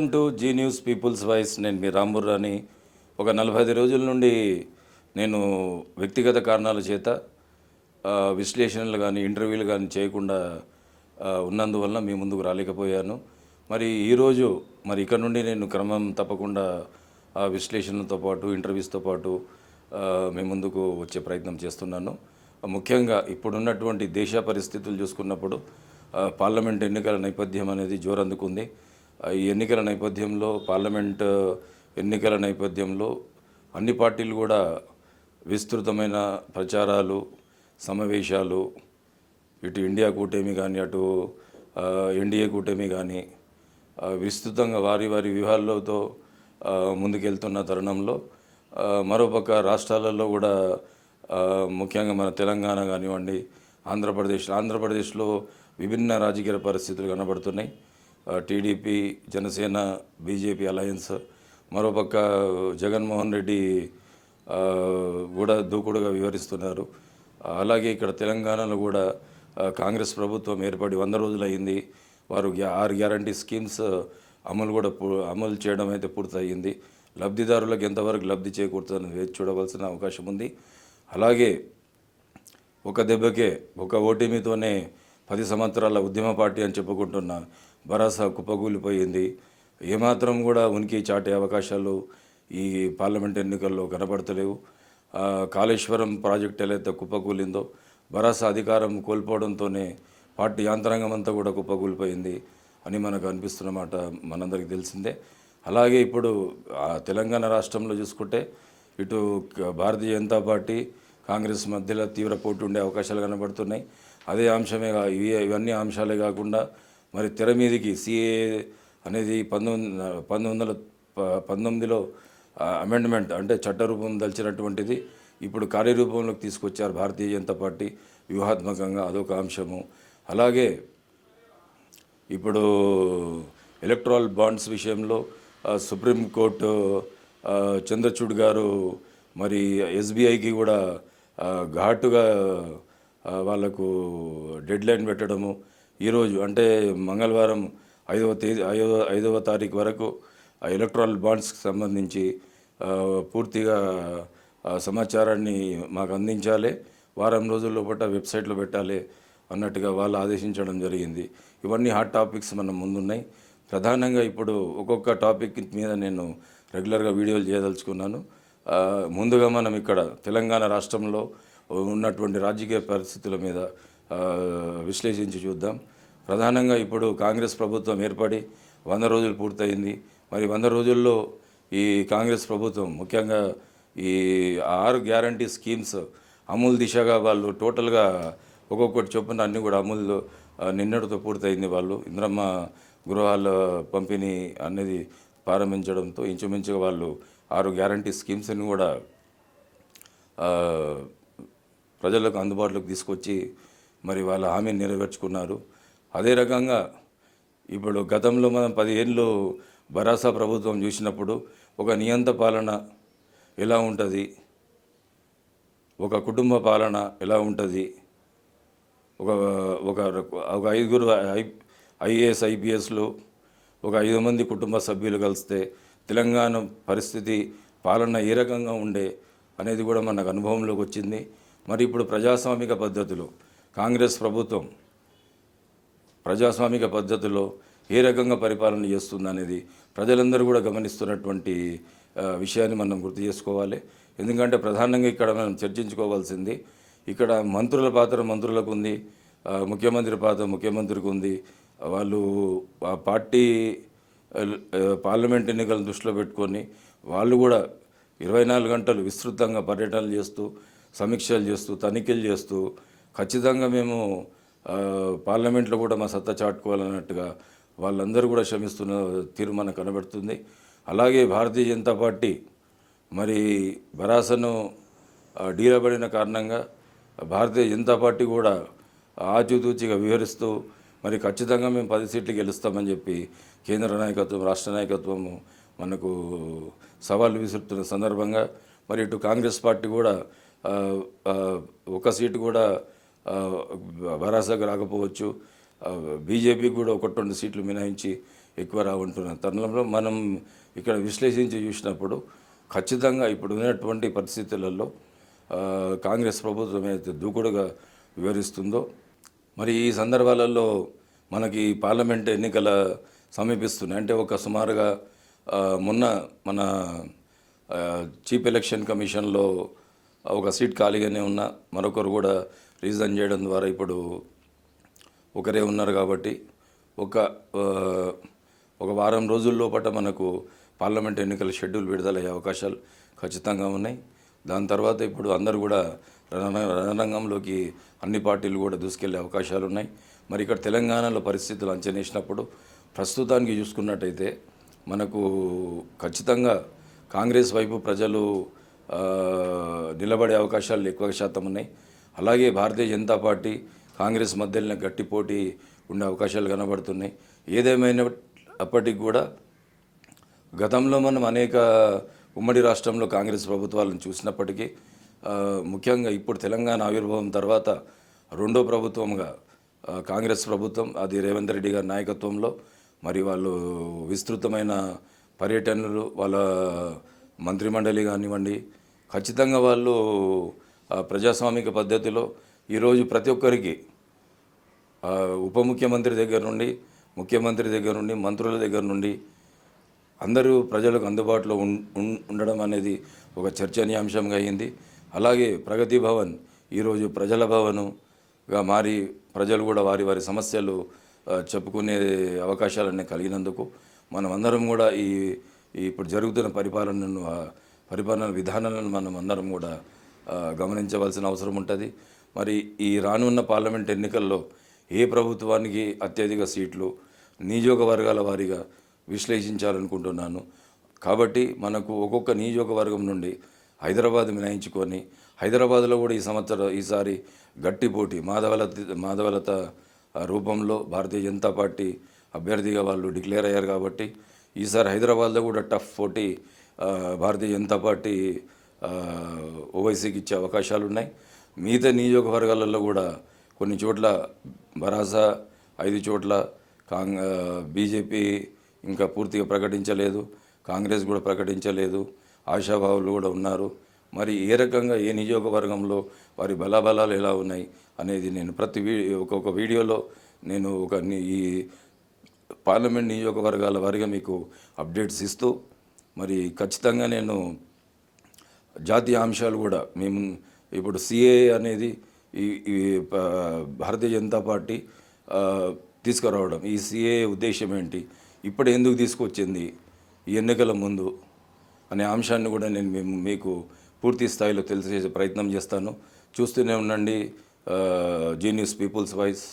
Welcome to Zee news people's voice. నేను మీ రాంబుర్రాని ఒక నలభై ఐదు రోజుల నుండి నేను వ్యక్తిగత కారణాల చేత విశ్లేషణలు కానీ ఇంటర్వ్యూలు కానీ చేయకుండా ఉన్నందువల్ల మీ ముందుకు రాలేకపోయాను. మరి ఈరోజు మరి ఇక్కడ నుండి నేను క్రమం తప్పకుండా ఆ విశ్లేషణలతో పాటు ఇంటర్వ్యూస్తో పాటు మీ ముందుకు వచ్చే ప్రయత్నం చేస్తున్నాను. ముఖ్యంగా ఇప్పుడున్నటువంటి దేశ పరిస్థితులు చూసుకున్నప్పుడు పార్లమెంట్ ఎన్నికల నేపథ్యం అనేది జోరందుకుంది. అందుకుంది ఈ ఎన్నికల నేపథ్యంలో పార్లమెంట్ ఎన్నికల నేపథ్యంలో అన్ని పార్టీలు కూడా విస్తృతమైన ప్రచారాలు సమావేశాలు ఇటు ఇండియా కూటమి కానీ అటు ఎన్డీఏ కూటమి కానీ విస్తృతంగా వారి వారి వ్యూహాలతో ముందుకెళ్తున్న తరుణంలో మరోపక్క రాష్ట్రాలలో కూడా ముఖ్యంగా మన తెలంగాణ కానివ్వండి ఆంధ్రప్రదేశ్ ఆంధ్రప్రదేశ్లో విభిన్న రాజకీయ పరిస్థితులు కనబడుతున్నాయి. టీడీపీ జనసేన బీజేపీ అలయన్స్ మరోపక్క జగన్మోహన్ రెడ్డి కూడా దూకుడుగా వివరిస్తున్నారు. అలాగే ఇక్కడ తెలంగాణలో కూడా కాంగ్రెస్ ప్రభుత్వం ఏర్పడి వంద రోజులైంది వారు గ్యా- ఆరు గ్యారంటీ స్కీమ్స్ అమలు కూడా పూ- అమలు చేయడం అయితే పూర్తయింది లబ్ధిదారులకు ఎంతవరకు లబ్ధి చేకూరుతుందని వేచి చూడవలసిన అవకాశం ఉంది. అలాగే ఒక దెబ్బకే ఒక ఓటమితోనే పది సంవత్సరాల ఉద్యమ పార్టీ అని చెప్పుకుంటున్న. భరోసా కుప్పకూలిపోయింది. ఏమాత్రం కూడా ఉనికి చాటే అవకాశాలు ఈ పార్లమెంట్ ఎన్నికల్లో కనబడతలేవు. కాళేశ్వరం ప్రాజెక్ట్ ఎలా అయితే కుప్పకూలిందో భరాసా అధికారం కోల్పోవడంతోనే పార్టీ యాంత్రాంగం అంతా కూడా కుప్పకూలిపోయింది అని మనకు అనిపిస్తున్న మాట మనందరికీ తెలిసిందే. అలాగే ఇప్పుడు తెలంగాణ రాష్ట్రంలో చూసుకుంటే ఇటు భారతీయ జనతా పార్టీ కాంగ్రెస్ మధ్యలో తీవ్ర పోటీ ఉండే అవకాశాలు కనబడుతున్నాయి. అదే అంశమే ఇవి ఇవన్నీ అంశాలే కాకుండా మరి తెర మీదికి సిఏ అనేది పంతొమ్మిది పంతొమ్మిది వందల ప- పంతొమ్మిదిలో అమెండ్మెంట్ అంటే చట్టరూపం దలిచినటువంటిది. ఇప్పుడు కార్యరూపంలోకి తీసుకొచ్చారు భారతీయ జనతా పార్టీ. వ్యూహాత్మకంగా అదొక అంశము. అలాగే ఇప్పుడు ఎలక్ట్రాల్ బాండ్స్ విషయంలో సుప్రీంకోర్టు చంద్రచూడ్ గారు మరి ఎస్బీఐకి కూడా ఘాటుగా వాళ్ళకు వాళ్ళకు డెడ్ లైన్ పెట్టడము ఈరోజు అంటే మంగళవారం ఐదవ తేదీ ఐదవ ఐదవ తారీఖు వరకు ఆ ఎలక్ట్రాల్ బాండ్స్కి సంబంధించి పూర్తిగా సమాచారాన్ని మాకు అందించాలి. వారం రోజుల లోపల వెబ్సైట్లో పెట్టాలి అన్నట్టుగా వాళ్ళు ఆదేశించడం జరిగింది. ఇవన్నీ హాట్ టాపిక్స్ మన ముందున్నాయి. ప్రధానంగా ఇప్పుడు ఒక్కొక్క టాపిక్ మీద నేను రెగ్యులర్గా వీడియోలు చేయదలుచుకున్నాను. ముందుగా మనం ఇక్కడ తెలంగాణ రాష్ట్రంలో ఉన్నటువంటి రాజకీయ పరిస్థితుల మీద విశ్లేషించి చూద్దాం. ప్రధానంగా ఇప్పుడు కాంగ్రెస్ ప్రభుత్వం ఏర్పడి వంద రోజులు పూర్తయింది. మరి వంద రోజుల్లో ఈ కాంగ్రెస్ ప్రభుత్వం ముఖ్యంగా ఈ ఆరు గ్యారంటీ స్కీమ్స్ అమూల్ దిశగా వాళ్ళు టోటల్గా ఒక్కొక్కటి చొప్పున అన్నీ కూడా అమూల్ నిన్నటితో పూర్తయింది వాళ్ళు. ఇంద్రమ్మ గృహాల పంపిణీ అనేది ప్రారంభించడంతో ఇంచుమించుగా వాళ్ళు ఆరు గ్యారంటీ స్కీమ్స్ని కూడా ప్రజలకు అందుబాటులోకి తీసుకొచ్చి మరి వాళ్ళ హామీని నెరవేర్చుకున్నారు. అదే రకంగా ఇప్పుడు గతంలో మనం పదిహేళ్ళు భరాసా ప్రభుత్వం చూసినప్పుడు ఒక నియంత పాలన ఎలా ఉంటుంది? ఒక కుటుంబ పాలన ఎలా ఉంటుంది? ఒక ఒక ఒక ఐదుగురు ఐ ఐఏఎస్ ఐపీఎస్లు ఒక ఐదు మంది కుటుంబ సభ్యులు కలిస్తే తెలంగాణ పరిస్థితి పాలన ఏ రకంగా ఉండే అనేది కూడా మనకు అనుభవంలోకి వచ్చింది. మరి ఇప్పుడు ప్రజాస్వామిక పద్ధతిలో కాంగ్రెస్ ప్రభుత్వం ప్రజాస్వామిక పద్ధతిలో ఏ రకంగా పరిపాలన చేస్తుంది అనేది ప్రజలందరూ కూడా గమనిస్తున్నటువంటి విషయాన్ని మనం గుర్తు చేసుకోవాలి. ఎందుకంటే ప్రధానంగా ఇక్కడ మనం చర్చించుకోవాల్సింది ఇక్కడ మంత్రుల పాత్ర మంత్రులకు ఉంది ముఖ్యమంత్రి పాత్ర ముఖ్యమంత్రికి ఉంది. వాళ్ళు ఆ పార్టీ పార్లమెంట్ ఎన్నికలను దృష్టిలో పెట్టుకొని వాళ్ళు కూడా ఇరవై నాలుగు గంటలు విస్తృతంగా పర్యటనలు చేస్తూ సమీక్షలు చేస్తూ తనిఖీలు చేస్తూ ఖచ్చితంగా మేము పార్లమెంట్లో కూడా మా సత్తా చాటుకోవాలన్నట్టుగా వాళ్ళందరూ కూడా శ్రమిస్తున్న తీరు మనకు కనబడుతుంది. అలాగే భారతీయ జనతా పార్టీ మరి బరాసను డీలబడిన కారణంగా భారతీయ జనతా పార్టీ కూడా ఆచితూచిగా వివరిస్తూ మరి ఖచ్చితంగా మేము పది సీట్లు గెలుస్తామని చెప్పి కేంద్ర నాయకత్వం రాష్ట్ర నాయకత్వము మనకు సవాళ్ళు విసురుతున్న సందర్భంగా మరి ఇటు కాంగ్రెస్ పార్టీ కూడా ఒక సీటు కూడా ఆ, భరాసాకు రాకపోవచ్చు. బీజేపీకి కూడా ఒకటి రెండు సీట్లు మినహాయించి ఎక్కువ రావంటున్న తరుణంలో మనం ఇక్కడ విశ్లేషించి చూసినప్పుడు ఖచ్చితంగా ఇప్పుడు ఉన్నటువంటి పరిస్థితులలో కాంగ్రెస్ ప్రభుత్వం ఏదైతే దూకుడుగా వివరిస్తుందో మరి ఈ సందర్భాలలో మనకి పార్లమెంట్ ఎన్నికల సమీపిస్తున్నాయి. అంటే ఒక సుమారుగా మొన్న మన చీఫ్ ఎలక్షన్ కమిషన్లో ఒక సీట్ ఖాళీగానే ఉన్న మరొకరు కూడా రీజన్ చేయడం ద్వారా ఇప్పుడు ఒకరే ఉన్నారు కాబట్టి ఒక ఒక వారం రోజుల్లో లోపల మనకు పార్లమెంట్ ఎన్నికల షెడ్యూల్ విడుదలయ్యే అవకాశాలు ఖచ్చితంగా ఉన్నాయి. దాని తర్వాత ఇప్పుడు అందరూ కూడా రణరంగంలోకి అన్ని పార్టీలు కూడా దూసుకెళ్ళే అవకాశాలు ఉన్నాయి. మరి ఇక్కడ తెలంగాణలో పరిస్థితులు అంచనేసినప్పుడు ప్రస్తుతానికి చూసుకున్నట్టయితే మనకు ఖచ్చితంగా కాంగ్రెస్ వైపు ప్రజలు నిలబడే అవకాశాలు ఎక్కువ శాతం ఉన్నాయి. అలాగే భారతీయ జనతా పార్టీ కాంగ్రెస్ మధ్యలో గట్టి పోటీ ఉండే అవకాశాలు కనబడుతున్నాయి. ఏదేమైనా అప్పటికి కూడా గతంలో మనం అనేక ఉమ్మడి రాష్ట్రంలో కాంగ్రెస్ ప్రభుత్వాలను చూసినప్పటికీ ముఖ్యంగా ఇప్పుడు తెలంగాణ ఆవిర్భావం తర్వాత రెండో ప్రభుత్వంగా కాంగ్రెస్ ప్రభుత్వం అది రేవంత్ రెడ్డి గారి నాయకత్వంలో మరి వాళ్ళు విస్తృతమైన పర్యటనలు వాళ్ళ మంత్రిమండలి కానివ్వండి ఖచ్చితంగా వాళ్ళు ప్రజాస్వామిక పద్ధతిలో ఈరోజు ప్రతి ఒక్కరికి ఉప ముఖ్యమంత్రి దగ్గర నుండి ముఖ్యమంత్రి దగ్గర నుండి మంత్రుల దగ్గర నుండి అందరూ ప్రజలకు అందుబాటులో ఉం- ఉం- ఉండడం అనేది ఒక చర్చనీయాంశంగా అయింది. అలాగే ప్రగతి భవన్ ఈరోజు ప్రజల భవనుగా మారి ప్రజలు కూడా వారి వారి సమస్యలు చెప్పుకునే అవకాశాలన్నీ కలిగినందుకు మనం అందరం కూడా ఈ ఇప్పుడు జరుగుతున్న పరిపాలనను పరిపాలన విధానాలను మనం అందరం కూడా గమనించవలసిన అవసరం ఉంటుంది. మరి ఈ రానున్న పార్లమెంట్ ఎన్నికల్లో ఏ ప్రభుత్వానికి అత్యధిక సీట్లు నియోజకవర్గాల వారీగా విశ్లేషించాలనుకుంటున్నాను. కాబట్టి మనకు ఒక్కొక్క నియోజకవర్గం నుండి హైదరాబాద్ మినాయించుకొని హైదరాబాద్లో కూడా ఈ సంవత్సరం ఈసారి గట్టి పోటీ మాధవలత మాధవలత రూపంలో భారతీయ జనతా పార్టీ అభ్యర్థిగా వాళ్ళు డిక్లేర్ అయ్యారు కాబట్టి ఈసారి హైదరాబాద్లో కూడా టఫ్ పోటీ భారతీయ జనతా పార్టీ ఓవైసీకి ఇచ్చే అవకాశాలు ఉన్నాయి మిగతా నియోజకవర్గాలలో కూడా కొన్ని చోట్ల భరాసా ఐదు చోట్ల కాంగ్ బీజేపీ ఇంకా పూర్తిగా ప్రకటించలేదు. కాంగ్రెస్ కూడా ప్రకటించలేదు. ఆశాభావులు కూడా ఉన్నారు. మరి ఏ రకంగా ఏ నియోజకవర్గంలో వారి బలాబలాలు ఎలా ఉన్నాయి అనేది నేను ప్రతి వీ ఒక్కొక్క వీడియోలో నేను ఒక ఈ పార్లమెంట్ నియోజకవర్గాల వారిగా మీకు అప్డేట్స్ ఇస్తూ మరి ఖచ్చితంగా నేను జాతీయ అంశాలు కూడా మేము ఇప్పుడు సిఏ అనేది ఈ ఈ భారతీయ జనతా పార్టీ తీసుకురావడం. ఈ సిఏ ఉద్దేశం ఏంటి? ఇప్పుడు ఎందుకు తీసుకొచ్చింది? ఈ ఎన్నికల ముందు అనే అంశాన్ని కూడా నేను మేము మీకు పూర్తి స్థాయిలో తెలియజేసే ప్రయత్నం చేస్తాను. చూస్తూనే ఉండండి జీనియస్ పీపుల్స్ వాయిస్